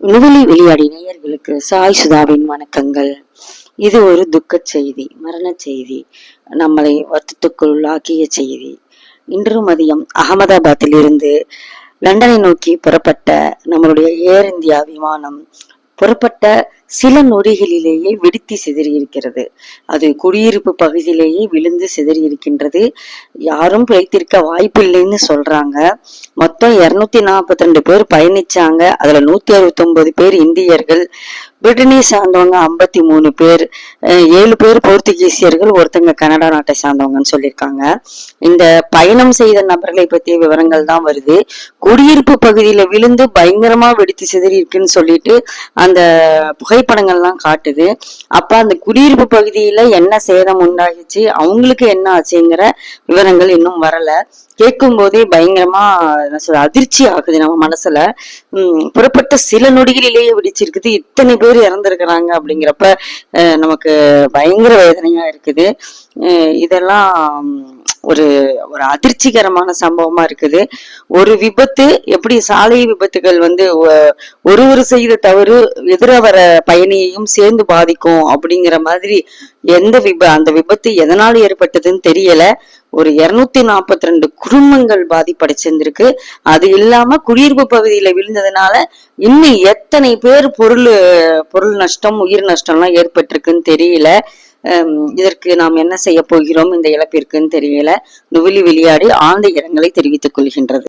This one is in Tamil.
நுவலி வெளியாடி நேயர்களுக்கு சாய் சுதாவின் வணக்கங்கள். இது ஒரு துக்க செய்தி மரண செய்தி. நம்மளை வருத்தத்துக்குள்ளாக்கிய செய்தி. இன்று மதியம் அகமதாபாத்தில் இருந்து லண்டனை நோக்கி புறப்பட்ட நம்மளுடைய ஏர் இந்தியா விமானம் புறப்பட்ட சில நொடிகளிலேயே வெடித்து சிதறியிருக்கிறது. அது குடியிருப்பு பகுதியிலேயே விழுந்து சிதறியிருக்கின்றது. யாரும் பிழைத்திருக்க வாய்ப்பில்லைன்னு சொல்றாங்க. மொத்தம் இருநூத்தி நாற்பத்தி ரெண்டு பேர் பயணிச்சாங்க. அதுல நூத்தி அறுபத்தி ஒன்பது பேர் இந்தியர்கள் பிரிட்டனை சார்ந்தவங்க ஐம்பத்தி மூணு பேர் ஏழு பேர் போர்த்துகீசியர்கள் ஒருத்தங்க கனடா நாட்டை சார்ந்தவங்கன்னு சொல்லியிருக்காங்க. இந்த பயணம் செய்த நபர்களை பற்றிய விவரங்கள் தான் வருது. குடியிருப்பு பகுதியில விழுந்து பயங்கரமா வெடித்து சிதறி இருக்குன்னு சொல்லிட்டு அந்த புகை புகைப்படங்கள்லாம் காட்டுது. அப்ப அந்த குடியிருப்பு பகுதியில என்ன சேதம் உண்டாகிச்சு அவங்களுக்கு என்ன ஆச்சுங்கிற விவரங்கள் இன்னும் வரல. கேட்கும் போதே பயங்கரமா என்ன சொல்ற, அதிர்ச்சி ஆகுது நம்ம மனசுல. உம் புறப்பட்ட சில நொடிகளிலேயே விடிச்சிருக்குது. இத்தனை பேர் இறந்துருக்கிறாங்க அப்படிங்கிறப்ப நமக்கு பயங்கர வேதனையா இருக்குது. இதெல்லாம் ஒரு ஒரு அதிர்ச்சிகரமான சம்பவமா இருக்குது. ஒரு விபத்து எப்படி சாலை விபத்துகள் வந்து ஒ- ஒருவர் செய்த தவறு எதிர வர பயணியையும் சேர்ந்து பாதிக்கும் அப்படிங்கிற மாதிரி எந்த விப அந்த விபத்து எதனால் ஏற்பட்டதுன்னு தெரியல. ஒரு இருநூத்தி நாற்பத்தி ரெண்டு குடும்பங்கள் பாதிப்படைச்சிருந்திருக்கு. அது இல்லாம குடியிருப்பு பகுதியில விழுந்ததுனால இன்னும் எத்தனை பேர் பொருள் பொருள் நஷ்டம் உயிர் நஷ்டம்லாம் ஏற்பட்டிருக்குன்னு தெரியல. இதற்கு நாம் என்ன செய்ய போகிறோம் இந்த இழப்பிற்குன்னு தெரியல. நுவிலி விளையாடி ஆழ்ந்த இரங்கலை தெரிவித்துக் கொள்கின்றது.